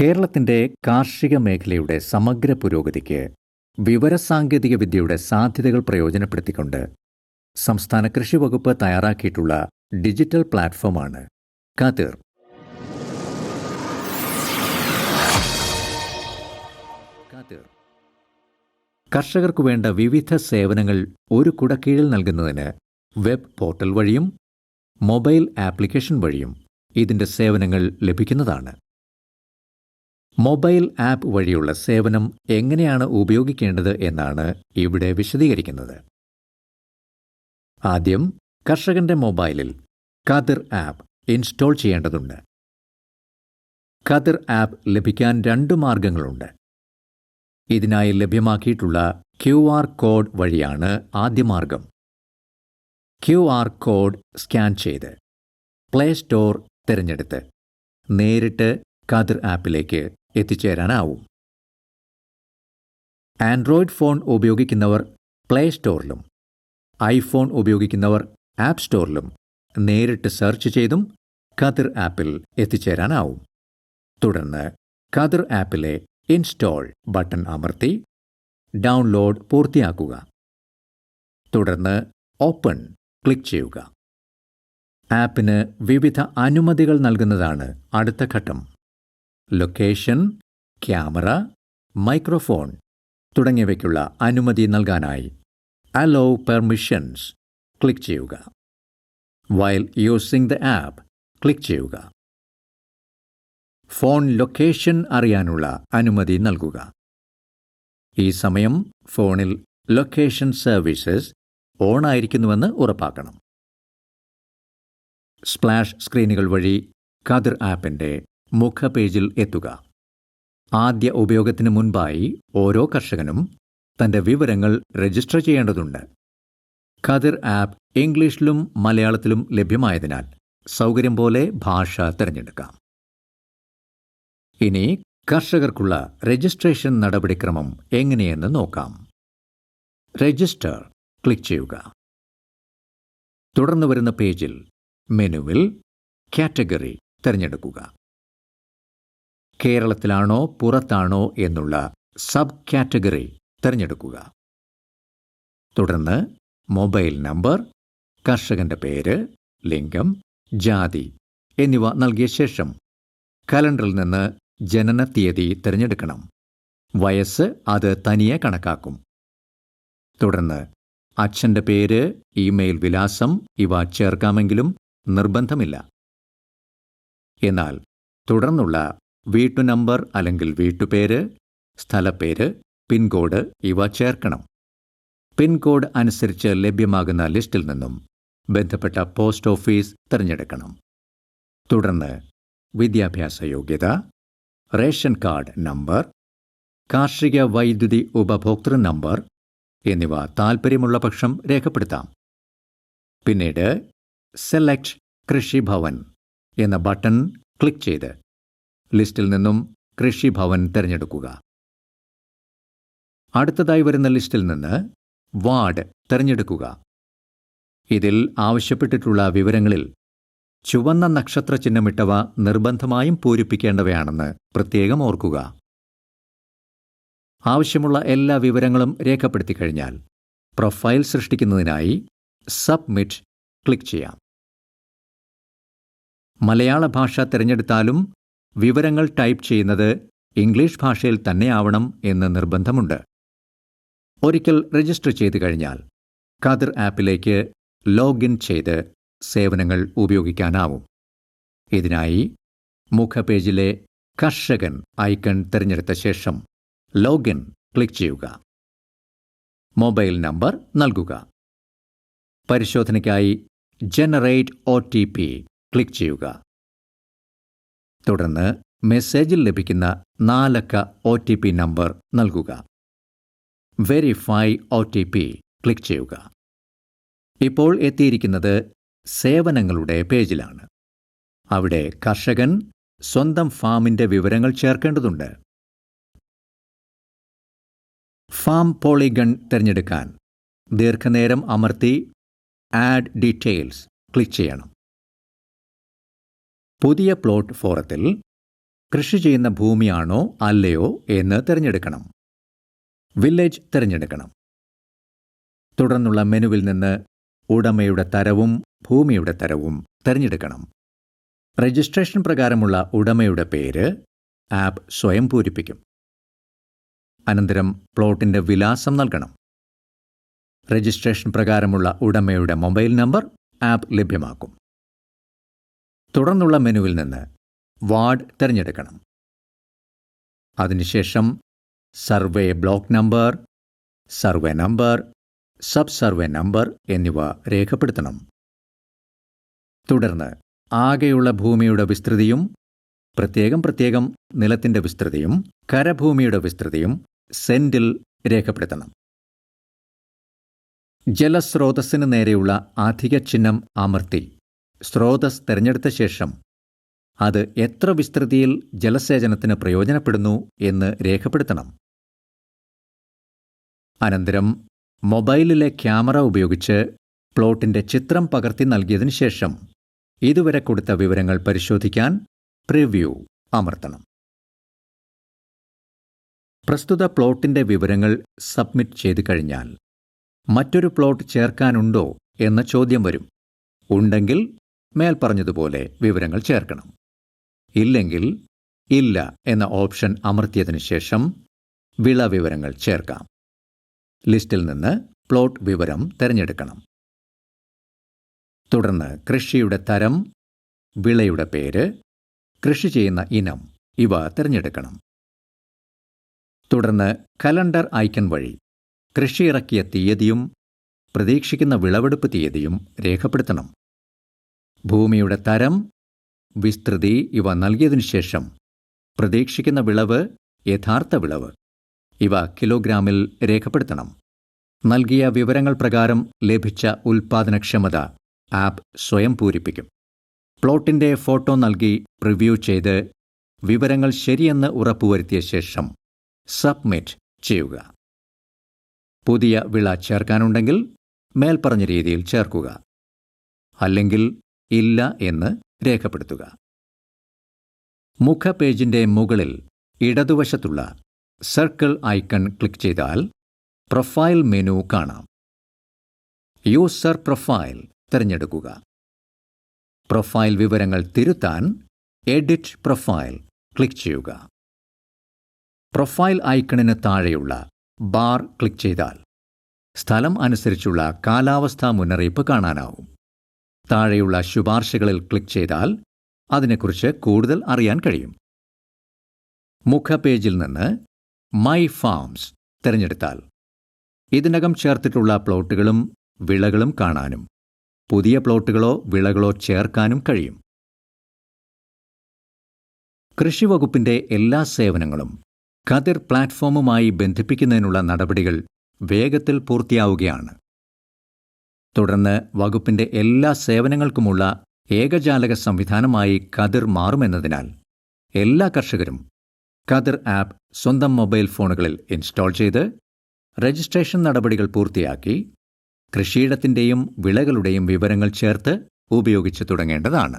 കേരളത്തിന്റെ കാർഷിക മേഖലയുടെ സമഗ്ര പുരോഗതിക്ക് വിവരസാങ്കേതിക വിദ്യയുടെ സാധ്യതകൾ പ്രയോജനപ്പെടുത്തിക്കൊണ്ട് സംസ്ഥാന കൃഷി വകുപ്പ് തയ്യാറാക്കിയിട്ടുള്ള ഡിജിറ്റൽ പ്ലാറ്റ്ഫോമാണ് കാതീർ. കതിർ. കർഷകർക്കു വേണ്ട വിവിധ സേവനങ്ങൾ ഒരു കുടക്കീഴിൽ നൽകുന്നതിന് വെബ് പോർട്ടൽ വഴിയും മൊബൈൽ ആപ്ലിക്കേഷൻ വഴിയും ഇതിന്റെ സേവനങ്ങൾ ലഭിക്കുന്നതാണ്. മൊബൈൽ ആപ്പ് വഴിയുള്ള സേവനം എങ്ങനെയാണ് ഉപയോഗിക്കേണ്ടത് എന്നാണ് ഇവിടെ വിശദീകരിക്കുന്നത്. ആദ്യം കർഷകന്റെ മൊബൈലിൽ കതിർ ആപ്പ് ഇൻസ്റ്റാൾ ചെയ്യേണ്ടതുണ്ട്. കതിർ ആപ്പ് ലഭിക്കാൻ രണ്ട് മാർഗങ്ങളുണ്ട്. ഇതിനായി ലഭ്യമാക്കിയിട്ടുള്ള ക്യു ആർ കോഡ് വഴിയാണ് ആദ്യ മാർഗം. ക്യു ആർ കോഡ് സ്കാൻ ചെയ്ത് പ്ലേ സ്റ്റോർ തിരഞ്ഞെടുത്ത് നേരിട്ട് കതിർ ആപ്പിലേക്ക് എത്തിച്ചേരാനാവും. ആൻഡ്രോയിഡ് ഫോൺ ഉപയോഗിക്കുന്നവർ പ്ലേ സ്റ്റോറിലും ഐഫോൺ ഉപയോഗിക്കുന്നവർ ആപ്പ് സ്റ്റോറിലും നേരിട്ട് സെർച്ച് ചെയ്തും കതിർ ആപ്പിൽ എത്തിച്ചേരാനാവും. തുടർന്ന് കതിർ ആപ്പിലെ ഇൻസ്റ്റാൾ ബട്ടൺ അമർത്തി ഡൗൺലോഡ് പൂർത്തിയാക്കുക. തുടർന്ന് ഓപ്പൺ ക്ലിക്ക് ചെയ്യുക. ആപ്പിന് വിവിധ അനുമതികൾ നൽകുന്നതാണ് അടുത്ത ഘട്ടം. ലൊക്കേഷൻ ക്യാമറ മൈക്രോഫോൺ തുടങ്ങിയവയ്ക്കുള്ള അനുമതി നൽകാനായി. അലോ പെർമിഷൻസ് ക്ലിക്ക് ചെയ്യുക. While using the app click ചെയ്യുക. ഫോൺ ലൊക്കേഷൻ അറിയാനുള്ള അനുമതി നൽകുക. ഈ സമയം ഫോണിൽ ലൊക്കേഷൻ സർവീസസ് ഓൺ ആയിരിക്കുന്നുവെന്ന് ഉറപ്പാക്കണം സ്പ്ലാഷ് സ്ക്രീനുകൾ വഴി കതിർ ആപ്പിന്റെ മുഖപേജിൽ എത്തുക. ആദ്യ ഉപയോഗത്തിന് മുൻപായി ഓരോ കർഷകനും തന്റെ വിവരങ്ങൾ രജിസ്റ്റർ ചെയ്യേണ്ടതുണ്ട്. ഖദിർ ആപ്പ് ഇംഗ്ലീഷിലും മലയാളത്തിലും ലഭ്യമായതിനാൽ സൗകര്യം പോലെ ഭാഷ തിരഞ്ഞെടുക്കാം. ഇനി കർഷകർക്കുള്ള രജിസ്ട്രേഷൻ നടപടിക്രമം എങ്ങനെയെന്ന് നോക്കാം. രജിസ്റ്റർ ക്ലിക്ക് ചെയ്യുക. തുടർന്ന് വരുന്ന പേജിൽ മെനുവിൽ കാറ്റഗറി തിരഞ്ഞെടുക്കുക. കേരളത്തിലാണോ പുറത്താണോ എന്നുള്ള സബ് കാറ്റഗറി തിരഞ്ഞെടുക്കുക. തുടർന്ന് മൊബൈൽ നമ്പർ കർഷകന്റെ പേര് ലിംഗം ജാതി എന്നിവ നൽകിയ ശേഷം കലണ്ടറിൽ നിന്ന് ജനന തീയതി തിരഞ്ഞെടുക്കണം. വയസ്സ് അത് തനിയെ കണക്കാക്കും. തുടർന്ന് അച്ഛന്റെ പേര് ഇമെയിൽ വിലാസം ഇവ ചേർക്കാമെങ്കിലും നിർബന്ധമില്ല. എന്നാൽ തുടർന്നുള്ള വീട്ടു നമ്പർ അല്ലെങ്കിൽ വീട്ടുപേര് സ്ഥലപ്പേര് പിൻകോഡ് ഇവ ചേർക്കണം. പിൻകോഡ് അനുസരിച്ച് ലഭ്യമാകുന്ന ലിസ്റ്റിൽ നിന്നും ബന്ധപ്പെട്ട പോസ്റ്റ് ഓഫീസ് തിരഞ്ഞെടുക്കണം. തുടർന്ന് വിദ്യാഭ്യാസ യോഗ്യത റേഷൻ കാർഡ് നമ്പർ കാർഷിക വൈദ്യുതി ഉപഭോക്തൃ നമ്പർ എന്നിവ താൽപ്പര്യമുള്ള പക്ഷം രേഖപ്പെടുത്താം. പിന്നീട് സെലക്ട് കൃഷിഭവൻ എന്ന ബട്ടൺ ക്ലിക്ക് ചെയ്ത് ലിസ്റ്റിൽ നിന്നും കൃഷിഭവൻ തിരഞ്ഞെടുക്കുക. അടുത്തതായി വരുന്ന ലിസ്റ്റിൽ നിന്ന് വാർഡ് തിരഞ്ഞെടുക്കുക. ഇതിൽ ആവശ്യപ്പെട്ടിട്ടുള്ള വിവരങ്ങളിൽ ചുവന്ന നക്ഷത്ര ചിഹ്നമിട്ടവ നിർബന്ധമായും പൂരിപ്പിക്കേണ്ടവയാണെന്ന് പ്രത്യേകം ഓർക്കുക. ആവശ്യമുള്ള എല്ലാ വിവരങ്ങളും രേഖപ്പെടുത്തി കഴിഞ്ഞാൽ പ്രൊഫൈൽ സൃഷ്ടിക്കുന്നതിനായി സബ്മിറ്റ് ക്ലിക്ക് ചെയ്യാം. മലയാള ഭാഷ തിരഞ്ഞെടുത്താലും വിവരങ്ങൾ ടൈപ്പ് ചെയ്യുന്നത് ഇംഗ്ലീഷ് ഭാഷയിൽ തന്നെയാവണം എന്ന് നിർബന്ധമുണ്ട്. ഒരിക്കൽ രജിസ്റ്റർ ചെയ്തു കഴിഞ്ഞാൽ ഖദർ ആപ്പിലേക്ക് ലോഗിൻ ചെയ്ത് സേവനങ്ങൾ ഉപയോഗിക്കാനാവും. ഇതിനായി മുഖപേജിലെ കർഷകൻ ഐക്കൺ തിരഞ്ഞെടുത്ത ശേഷം ലോഗിൻ ക്ലിക്ക് ചെയ്യുക. മൊബൈൽ നമ്പർ നൽകുക. പരിശോധനയ്ക്കായി ജനറേറ്റ് ഒ ക്ലിക്ക് ചെയ്യുക. തുടർന്ന് മെസ്സേജിൽ ലഭിക്കുന്ന നാലക്ക ഒ ടി പി നമ്പർ നൽകുക. Verify O T P click ചെയ്യുക. ഇപ്പോൾ എത്തിയിരിക്കുന്നത് സേവനങ്ങളുടെ പേജിലാണ്. അവിടെ കർഷകൻ സ്വന്തം ഫാമിന്റെ വിവരങ്ങൾ ചേർക്കേണ്ടതുണ്ട്. ഫാം പോളിഗൺ തിരഞ്ഞെടുക്കാൻ ദീർഘനേരം അമർത്തി ആഡ് ഡീറ്റെയിൽസ് ക്ലിക്ക് ചെയ്യണം. പുതിയ പ്ലോട്ട് ഫോറത്തിൽ കൃഷി ചെയ്യുന്ന ഭൂമിയാണോ അല്ലയോ എന്ന് തിരഞ്ഞെടുക്കണം. വില്ലേജ് തിരഞ്ഞെടുക്കണം. തുടർന്നുള്ള മെനുവിൽ നിന്ന് ഉടമയുടെ തരവും ഭൂമിയുടെ തരവും തിരഞ്ഞെടുക്കണം. രജിസ്ട്രേഷൻ പ്രകാരമുള്ള ഉടമയുടെ പേര് ആപ്പ് സ്വയം പൂരിപ്പിക്കും. അനന്തരം പ്ലോട്ടിന്റെ വിലാസം നൽകണം. രജിസ്ട്രേഷൻ പ്രകാരമുള്ള ഉടമയുടെ മൊബൈൽ നമ്പർ ആപ്പ് ലഭ്യമാക്കും. തുടർന്നുള്ള മെനുവിൽ നിന്ന് വാർഡ് തിരഞ്ഞെടുക്കണം. അതിനുശേഷം survey block number survey number sub survey number എന്നിവ രേഖപ്പെടുത്തണം. തുടർന്ന് ആകെയുള്ള ഭൂമിയുടെ വിസ്തൃതിയും പ്രത്യേകം പ്രത്യേകം നിലത്തിന്റെ വിസ്തൃതിയും കരഭൂമിയുടെ വിസ്തൃതിയും സെന്റിൽ രേഖപ്പെടുത്തണം. ജലസ്രോതസ്സിന് നേരെയുള്ള അധിക ചിഹ്നം അമർത്തി സ്രോതസ് തിരഞ്ഞെടുത്ത ശേഷം അത് എത്ര വിസ്തൃതിയിൽ ജലസേചനത്തിന് പ്രയോജനപ്പെടുന്നു എന്ന് രേഖപ്പെടുത്തണം. അനന്തരം മൊബൈലിലെ ക്യാമറ ഉപയോഗിച്ച് പ്ലോട്ടിന്റെ ചിത്രം പകർത്തി നൽകിയതിനു ശേഷം ഇതുവരെ കൊടുത്ത വിവരങ്ങൾ പരിശോധിക്കാൻ പ്രിവ്യൂ അമർത്തണം. പ്രസ്തുത പ്ലോട്ടിന്റെ വിവരങ്ങൾ സബ്മിറ്റ് ചെയ്തു കഴിഞ്ഞാൽ മറ്റൊരു പ്ലോട്ട് ചേർക്കാനുണ്ടോ എന്ന ചോദ്യം വരും. ഉണ്ടെങ്കിൽ മേൽ പറഞ്ഞതുപോലെ വിവരങ്ങൾ ചേർക്കണം. ഇല്ലെങ്കിൽ ഇല്ല എന്ന ഓപ്ഷൻ അമർത്തിയതിനു ശേഷം വിള വിവരങ്ങൾ ചേർക്കാം. ലിസ്റ്റിൽ നിന്ന് പ്ലോട്ട് വിവരം തിരഞ്ഞെടുക്കണം. തുടർന്ന് കൃഷിയുടെ തരം വിളയുടെ പേര് കൃഷി ചെയ്യുന്ന ഇനം ഇവ തിരഞ്ഞെടുക്കണം. തുടർന്ന് കലണ്ടർ ഐക്കൺ വഴി കൃഷി ഇറക്കിയ തീയതിയും പ്രതീക്ഷിക്കുന്ന വിളവെടുപ്പ് തീയതിയും രേഖപ്പെടുത്തണം. ഭൂമിയുടെ തരം വിസ്തൃതി ഇവ നൽകിയതിനു ശേഷം പ്രതീക്ഷിക്കുന്ന വിളവ് യഥാർത്ഥ വിളവ്. ഇവ കിലോഗ്രാമിൽ രേഖപ്പെടുത്തണം. നൽകിയ വിവരങ്ങൾ പ്രകാരം ലഭിച്ച ഉൽപാദനക്ഷമത ആപ്പ് സ്വയം പൂരിപ്പിക്കും. പ്ലോട്ടിന്റെ ഫോട്ടോ നൽകി റിവ്യൂ ചെയ്ത് വിവരങ്ങൾ ശരിയെന്ന് ഉറപ്പുവരുത്തിയ ശേഷം സബ്മിറ്റ് ചെയ്യുക. പുതിയ വിള ചേർക്കാനുണ്ടെങ്കിൽ മേൽപ്പറഞ്ഞ രീതിയിൽ ചേർക്കുക. അല്ലെങ്കിൽ ഇല്ല എന്ന് രേഖപ്പെടുത്തുക. മുഖപേജിന്റെ മുകളിൽ ഇടതുവശത്തുള്ള സർക്കിൾ ഐക്കൺ ക്ലിക്ക് ചെയ്താൽ പ്രൊഫൈൽ മെനു കാണാം. യൂസർ പ്രൊഫൈൽ തിരഞ്ഞെടുക്കുക. പ്രൊഫൈൽ വിവരങ്ങൾ തിരുത്താൻ എഡിറ്റ് പ്രൊഫൈൽ ക്ലിക്ക് ചെയ്യുക. പ്രൊഫൈൽ ഐക്കണിന് താഴെയുള്ള ബാർ ക്ലിക്ക് ചെയ്താൽ സ്ഥലം അനുസരിച്ചുള്ള കാലാവസ്ഥാ മുന്നറിയിപ്പ് കാണാനാവും. താഴെയുള്ള ശുപാർശകളിൽ ക്ലിക്ക് ചെയ്താൽ അതിനെക്കുറിച്ച് കൂടുതൽ അറിയാൻ കഴിയും. മുഖപേജിൽ നിന്ന് മൈ ഫാംസ് തിരഞ്ഞെടുത്താൽ ഇതിനകം ചേർത്തിട്ടുള്ള പ്ലോട്ടുകളും വിളകളും കാണാനും പുതിയ പ്ലോട്ടുകളോ വിളകളോ ചേർക്കാനും കഴിയും. കൃഷിവകുപ്പിന്റെ എല്ലാ സേവനങ്ങളും കതിർ പ്ലാറ്റ്ഫോമുമായി ബന്ധിപ്പിക്കുന്നതിനുള്ള നടപടികൾ വേഗത്തിൽ പൂർത്തിയാവുകയാണ്. തുടർന്ന് വകുപ്പിന്റെ എല്ലാ സേവനങ്ങൾക്കുമുള്ള ഏകജാലക സംവിധാനമായി കതിർ മാറുമെന്നതിനാൽ എല്ലാ കർഷകരും കതിർ ആപ്പ് സ്വന്തം മൊബൈൽ ഫോണുകളിൽ ഇൻസ്റ്റാൾ ചെയ്ത് രജിസ്ട്രേഷൻ നടപടികൾ പൂർത്തിയാക്കി കൃഷിയിടത്തിന്റെയും വിളകളുടെയും വിവരങ്ങൾ ചേർത്ത് ഉപയോഗിച്ചു തുടങ്ങേണ്ടതാണ്.